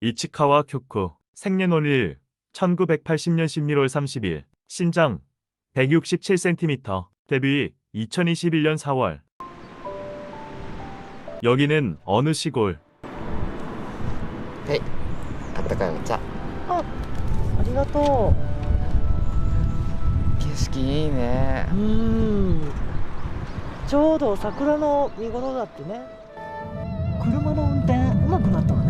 이치카와 쿄쿠 생년월일 1980년 11월 30일 신장 167cm 데뷔 2021년 4월 여기는 어느 시골 はいあったかいお茶ありがと景色いいねううーんちょうど桜の見頃だってね車の運転うまくなったわね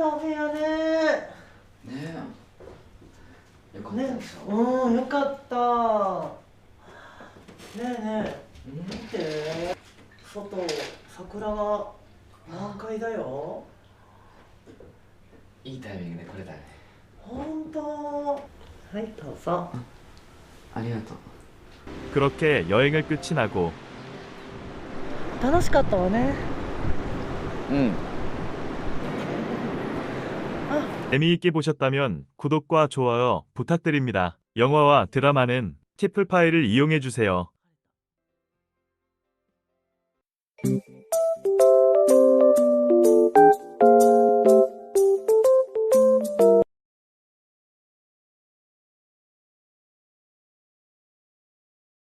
わー綺麗なお部屋ねねえよかったねでしょ、うんよかったねえねえ見て外桜が満開だよいいタイミングでこれだね本当はいどうぞありがとう 그렇게 여행을 끝이 나고 楽しかったわねうん 재미있게 보셨다면 구독과 좋아요 부탁드립니다. 영화와 드라마는 티플 파일을 이용해 주세요.